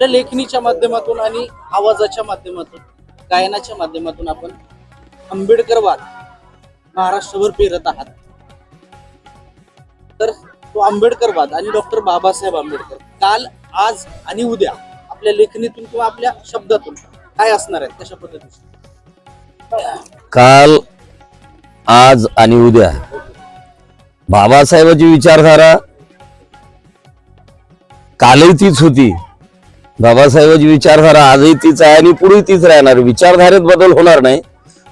त्या लेखणीच्या माध्यमातून आणि आवाजाच्या माध्यमातून गायनाच्या माध्यमातून आपण आंबेडकरवाद महाराष्ट्रभर पेरत आहात. तर तो आंबेडकरवाद आणि डॉक्टर बाबासाहेब आंबेडकर काल आज आणि उद्या आपल्या लेखणीतून किंवा आपल्या शब्दातून काय असणार आहेत कशा पद्धतीचे? काल आज आणि उद्या. बाबासाहेबांची विचारधारा कालही तीच होती. बाबासाहेबांची विचारधारा आजही तीच आहे आणि पुढे तीच राहणार. विचारधारेत बदल होणार नाही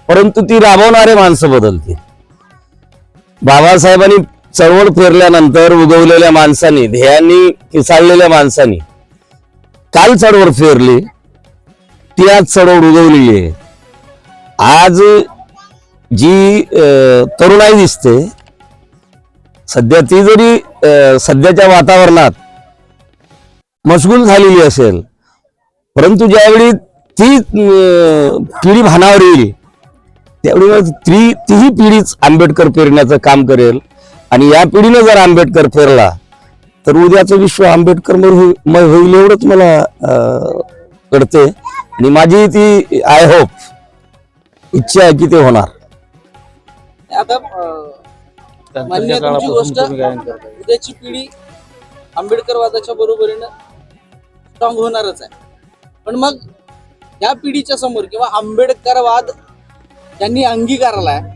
परंतु ती राबवणारे माणसं बदलतील. बाबासाहेबांनी चळवळ फेरल्यानंतर उगवलेल्या माणसांनी ध्येयांनी किसाळलेल्या माणसांनी काल चळवळ फेरली ती आज चळवळ उगवलेली आहे. आज जी तरुणाई दिसते सध्या ती जरी सध्याच्या वातावरणात मशगूल झालेली असेल. परंतु ज्यावेळी ती पिढी भानावर येईल त्यावेळी मग ती तीही पिढीच आंबेडकर पेरण्याचं काम करेल. आणि या पिढीने जर आंबेडकर फेरला तर उद्याचं विश्व आंबेडकरमय होईल मय होईल एवढंच मला कळते. आणि माझी ती आय होप इच्छा आहे की ते होणार. आता गोष्ट उद्याची पिढी आंबेडकरवादाच्या बरोबरीनं स्ट्रॉंग होणारच आहे. पण मग या पिढीच्या समोर किंवा आंबेडकरवाद ज्यांनी आहे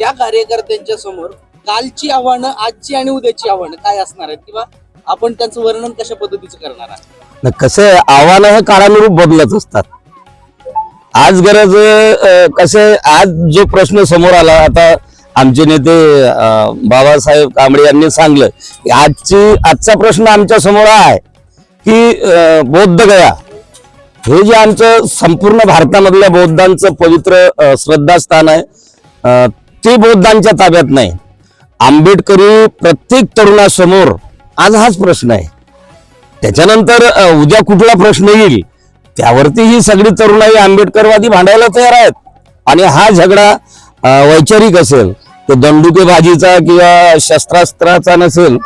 त्या कार्यकर्त्यांच्या समोर कालची आव्हानं आजची आणि उद्याची आव्हानं काय असणार आहेत? किंवा आपण त्यांचं वर्णन कशा पद्धतीचं करणार आहे कसं आहे आव्हानं हे काळानुरूप बदलत असतात. आज गरज कसे कसं आज जो प्रश्न समोर आला आता आमचे नेते बाबासाहेब कांबळे यांनी सांगलं की आजची आजचा प्रश्न आमच्यासमोर आहे. की बौद्धगया बौद्ध गया. हे जे आमचं संपूर्ण भारतामधल्या बौद्धांचं पवित्र श्रद्धास्थान आहे ते बौद्धांच्या ताब्यात नाही. आंबेडकरी प्रत्येक तरुणासमोर आज हाच प्रश्न आहे. त्याच्यानंतर उद्या कुठला प्रश्न येईल? त्यावरती ही सगळी तरुणाई आंबेडकरवादी भांडायला तयार आहेत. आणि हा झगडा वैचारिक असेल तो दंडुकेबाजीचा किंवा शस्त्रास्त्राचा नसेल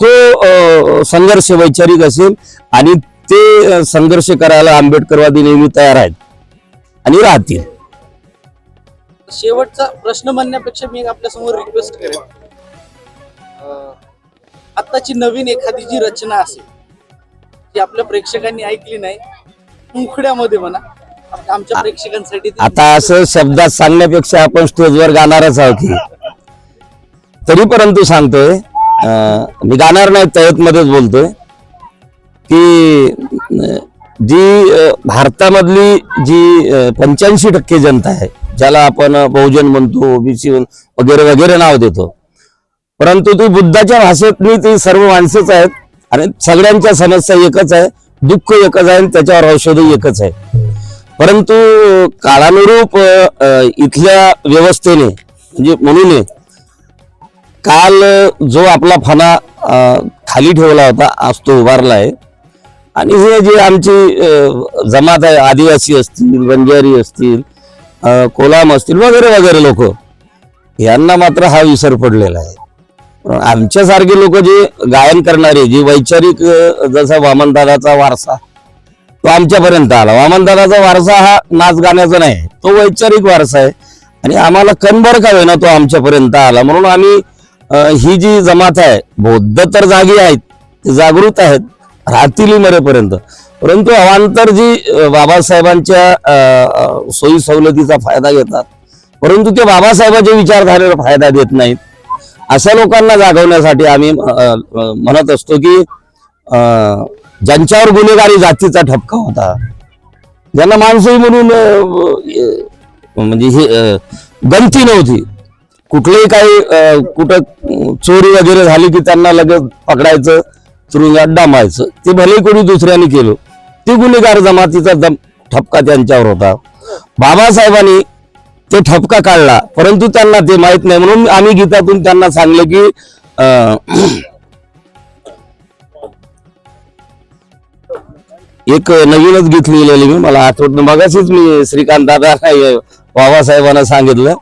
तो संघर्ष वैचारिक असेल आणि ते संघर्ष करायला आंबेडकरवादी नेहमी तयार आहेत आणि राहतील. शेवटचा प्रश्न म्हणण्यापेक्षा मी आपल्यासमोर रिक्वेस्ट करेन. अं, आत्ताची नवीन एखादी जी रचना असेल जी आपल्या प्रेक्षकांनी ऐकली नाही मुखड्यामध्ये म्हणा आमच्या प्रेक्षकांसाठी ती- आता असं शब्दात सांगण्यापेक्षा आपण स्टेजवर गाणारच आहोत तरी परंतु सांगतोय मी गाणार नाही तयत बोलतोय. की जी भारतामधली जी पंच्याऐंशी टक्के जनता आहे ज्याला आपण बहुजन म्हणतो ओबीसी वगैरे वगैरे नाव देतो. परंतु ती बुद्धाच्या भाषेतली ती सर्व माणसंच आहेत आणि सगळ्यांच्या समस्या एकच आहे दुःख एकच आहे आणि त्याच्यावर औषधही एकच आहे. परंतु काळानुरूप इथल्या व्यवस्थेने म्हणजे म्हणून काल जो आपला फणा खाली ठेवला होता आज तो उभारला आहे आणि हे जे आमची जमात आहे आदिवासी असतील बंजारी असतील कोलाम असतील वगैरे वगैरे लोक यांना मात्र हा विसर पडलेला आहे. आमच्यासारखे लोक जे गायन करणारे जे वैचारिक जसा वामनदादाचा वारसा तो आमच्यापर्यंत आला. वामनदादाचा वारसा हा नाच गाण्याचा नाही तो वैचारिक वारसा आहे. आणि आम्हाला कणभर का होईना तो आमच्यापर्यंत आला. म्हणून आम्ही ही जी जमात आहे बौद्ध तर जागी आहेत ते जागृत आहेत राहतील मरेपर्यंत. परंतु अवांतर जी बाबासाहेबांच्या सोयी सवलतीचा फायदा घेतात परंतु ते बाबासाहेबांच्या विचारधारेला फायदा देत नाहीत. अशा लोकांना जागवण्यासाठी आम्ही म्हणत असतो की ज्यांच्यावर गुन्हेगारी जातीचा ठपका होता ज्यांना माणसंही म्हणून म्हणजे हे गंती नव्हती. कुठलेही काही कुठं चोरी वगैरे झाली की त्यांना लगेच पकडायचं तुरुंगात डांबायचं ते भले कोणी दुसऱ्याने केलं. ते गुन्हेगार जमातीचा दम ठपका त्यांच्यावर होता. बाबासाहेबांनी ते ठपका काढला परंतु त्यांना ते माहीत नाही. म्हणून आम्ही गीतातून त्यांना सांगलं की एक नवीनच गीत लिहिलेलं मी. मला आठवत नाही. मगाशीच मी श्रीकांत दादा बाबासाहेबांना सांगितलं.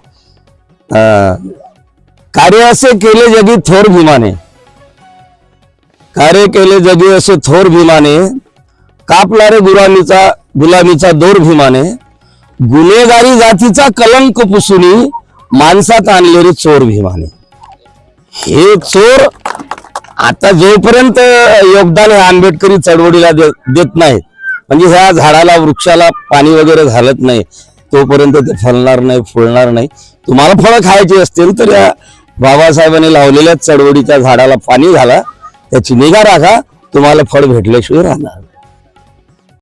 कार्य असे केले जगी थोर भीमाने. कार्य केले जगी असे थोर भीमाने कापला रे गुलामीचा गुलामीचा दोर भीमाने गुन्हेगारी जातीचा कलंक पुसुनी माणसात आणले रे चोर भीमाने. हे चोर आता जोपर्यंत योगदान हे आंबेडकरी चळवळीला दे- देत नाहीत म्हणजे ह्या झाडाला वृक्षाला पाणी वगैरे घालत नाही तोपर्यंत ते फलणार नाही फुलणार नाही. तुम्हाला फळं खायची असतील तर या बाबासाहेबांनी लावलेल्या चळवळीच्या झाडाला पाणी घाला त्याची निगा राखा तुम्हाला फळ भेटल्याशिवाय राहणार.